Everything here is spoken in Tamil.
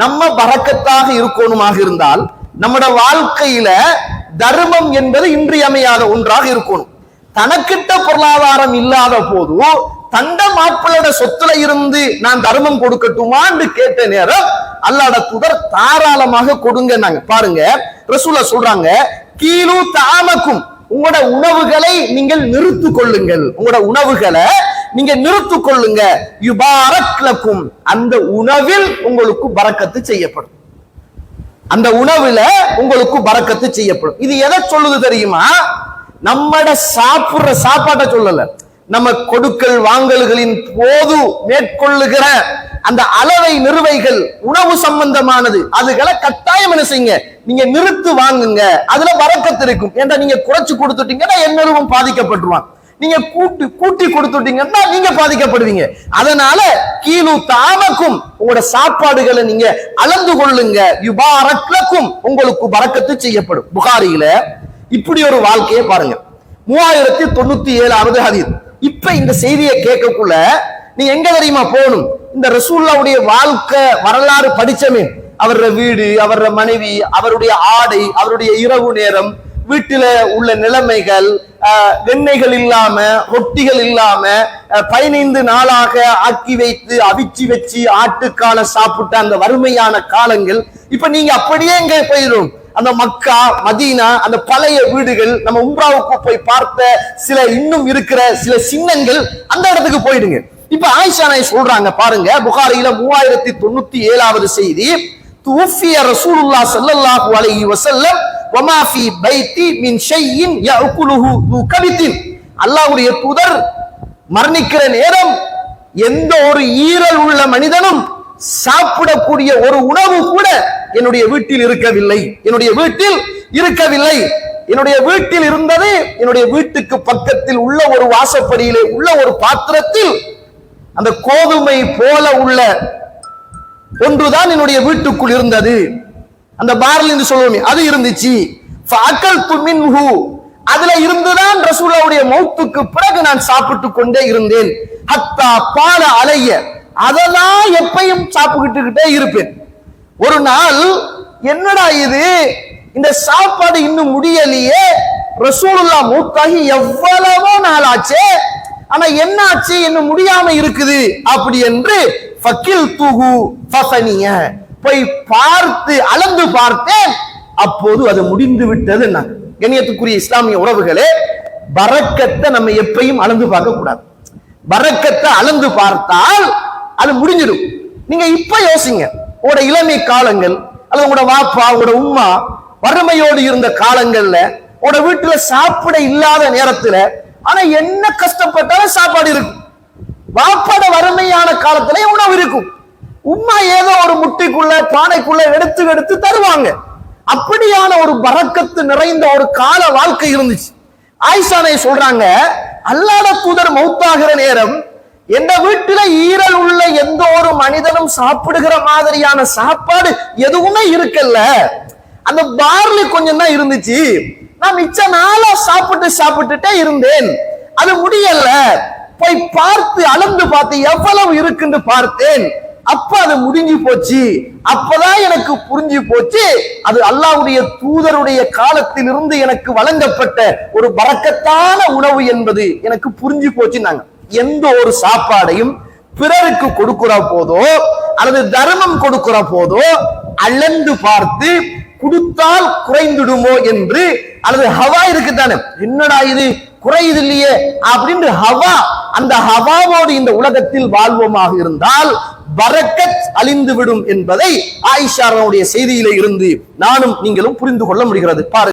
நம்ம பறக்கத்தாக இருக்கணுமாக இருந்தால் நம்மட வாழ்க்கையில தர்மம் என்பது இன்றியமையாத ஒன்றாக இருக்கணும். தனக்கிட்ட பொருளாதாரம் இல்லாத போது தண்ட மாப்பிளோட சொத்துல இருந்து நான் தர்மம் கொடுக்கட்டுமான்னு கேட்ட நேரம் அல்லாட துதர் தாராளமாக கொடுங்க நாங்க பாருங்க ரசூலா சொல்றாங்க கீழு தாமக்கும். உங்களோட உணவுகளை நீங்கள் நிறுத்து கொள்ளுங்கள். உங்களோட உணவுகளை நீங்க நிறுத்து கொள்ளுங்க. யுபாரக்லக்கும் அந்த உணவில் உங்களுக்கு பறக்கத்து செய்யப்படும். அந்த உணவுல உங்களுக்கு பறக்கத்து செய்யப்படும். இது எதை சொல்லுது தெரியுமா? நம்மட சாப்பிடுற சாப்பாட்டை சொல்லல. நம்ம கொடுக்கல் வாங்கல்களின் போது மேற்கொள்ளுகிற அந்த அளவை நிறுவைகள் உணவு சம்பந்தமானது. அதுகளை கட்டாயம் என்ன செய்யுங்க? நீங்க நிறுத்து வாங்குங்க. அதுல வரக்கத்து இருக்கும். ஏன்டா நீங்க குறைச்சு கொடுத்துட்டீங்கன்னா என்னவும் பாதிக்கப்பட்டுருவான். நீங்க கூட்டி கூட்டி கொடுத்துட்டீங்கன்னா நீங்க பாதிக்கப்படுவீங்க. அதனால கீழு தாமக்கும் உங்களோட சாப்பாடுகளை நீங்க அளந்து கொள்ளுங்க. யுபாரக்லக்கும் உங்களுக்கு பறக்கத்து செய்யப்படும். புகாரியில இப்படி ஒரு வாழ்க்கையை பாருங்க. மூவாயிரத்தி தொண்ணூத்தி ஏழாவது ஹதீர் இப்ப இந்த செய்தியை கேட்கக்குள்ள நீ எங்க தெரியுமா போகணும்? இந்த ரசூல்லாவுடைய வாழ்க்கை வரலாறு படிச்சமே. அவரோட வீடு அவரோட மனைவி அவருடைய ஆடை அவருடைய இரவு நேரம் வீட்டில உள்ள நிலைமைகள் ஆஹ், வெண்ணெய்கள் இல்லாம ரொட்டிகள் இல்லாம பதினைந்து நாளாக ஆக்கி வைத்து அவிச்சு வச்சு ஆட்டுக்கால சாப்பிட்ட அந்த வறுமையான காலங்கள் இப்ப நீங்க அப்படியே எங்க போயிடும் அந்த மக்கா மதீனா அந்த பழைய வீடுகள் நம்ம உம்ராவுக்கு போய் பார்த்த சில இன்னும் இருக்கிற சில சின்னங்கள் அந்த இடத்துக்கு போயிடுங்க. இப்ப ஆயிஷா நாய் சொல்றாங்க பாருங்க புகாரியில மூவாயிரத்தி தொண்ணூத்தி ஏழாவது செய்தி தூஃபிய ரசூலுல்லா ஸல்லல்லாஹு அலைஹி வசல்லம் வமா ஃபி பைத்தி மின் ஷைஇன் யஅகுலுஹு து கபித்தின். அல்லாஹ்வுடைய தூதர் மரணிக்கிற நேரம் எந்த ஒரு ஈரல் உள்ள மனிதனும் சாப்பிடக்கூடிய ஒரு உணவு கூட என்னுடைய வீட்டில் இருக்கவில்லை. என்னுடைய வீட்டில் இருக்கவில்லை. என்னுடைய வீட்டில் இருந்தது என்னுடைய வீட்டுக்கு பக்கத்தில் உள்ள ஒரு வாசப்படியிலே உள்ள ஒரு பாத்திரத்தில் அந்த கோதுமை போல உள்ள ஒன்றுதான் என்னுடைய வீட்டுக்குள் இருந்தது. அந்த பார்ல என்று சொல்லுவோமே அது இருந்துச்சு. ஃபஅகல்து மின்ஹு அதுல இருந்துதான் ரசூலாவுடைய மௌத்துக்கு பிறகு நான் சாப்பிட்டு கொண்டே இருந்தேன். ஹத்தா பால அலைய. அதெல்லாம் எப்பையும் சாப்பிட்டுக்கிட்டே இருப்பேன். ஒரு நாள் என்னடா இது? இந்த சாப்பாடு இன்னும் முடியலையே. ரசூலுல்லா மூத்தாகி எவ்வளவோ நாள் ஆச்சே ஆனா என்ன ஆச்சு இன்னும் முடியாம இருக்குது. அப்படி என்று ஃபக்கில் தூகு ஃபசனிய. போய் பார்த்து அளந்து பார்த்தேன். அப்போது அது முடிந்து விட்டது நான். கண்ணியத்துக்குரிய இஸ்லாமிய உறவுகளே பறக்கத்தை நம்ம எப்பையும் அளந்து பார்க்க கூடாது பறக்கத்தை அளந்து பார்த்தால் அது முடிஞ்சிடும். நீங்க இப்ப யோசிங்க. உங்களோட இளமை காலங்கள் அல்லது உங்களோட வாப்பா உங்களோட உமா வறுமையோடு இருந்த காலங்கள்ல உங்களோட வீட்டுல சாப்பிட இல்லாத நேரத்துல ஆனா என்ன கஷ்டப்பட்டாலும் சாப்பாடு இருக்கும். வாப்பாட வறுமையான காலத்துல உணவு இருக்கும். உமா ஏதோ ஒரு முட்டைக்குள்ள பானைக்குள்ள எடுத்து எடுத்து தருவாங்க. அப்படியான ஒரு பறக்கத்து நிறைந்த ஒரு கால வாழ்க்கை இருந்துச்சு. ஆயிஷானை சொல்றாங்க அல்லாத தூதர் மௌத்தாகிற நேரம் எந்த வீட்டுல ஈரல் உள்ள எந்த ஒரு மனிதனும் சாப்பிடுகிற மாதிரியான சாப்பாடு எதுவுமே இருக்கல்ல. அந்த பார்லி கொஞ்சம் தான் இருந்துச்சு. நான் மிச்ச நாளா சாப்பிட்டு சாப்பிட்டுட்டே இருந்தேன். அது முடியல. போய் பார்த்து அளந்து பார்த்து எவ்வளவு இருக்குன்னு பார்த்தேன். அப்ப அது முடிஞ்சு போச்சு. அப்பதான் எனக்கு புரிஞ்சு போச்சு. அது அல்லாவுடைய தூதருடைய காலத்திலிருந்து எனக்கு வழங்கப்பட்ட ஒரு பறக்கத்தான உணவு என்பது எனக்கு புரிஞ்சு போச்சுன்னாங்க. எந்த ஒரு சாப்பாடையும் பிறருக்கு கொடுக்கிற போதோ அல்லது தர்மம் கொடுக்கிற போதோ அளந்து பார்த்து கொடுத்தால் குறைந்துடுமோ என்று அல்லது ஹவா இருக்குதானே? என்னடா இது? குறையுது இல்லையே? அப்படின்னு ஹவா அந்த ஹவாவோடு இந்த உலகத்தில் வாழ்வோமாக இருந்தால் பரக்கத் அழிந்து விடும் என்பதை ஆயிஷாரனுடைய செய்தியிலே இருந்து நானும் நீங்களும் புரிந்து கொள்ள முடிகிறது. பாரு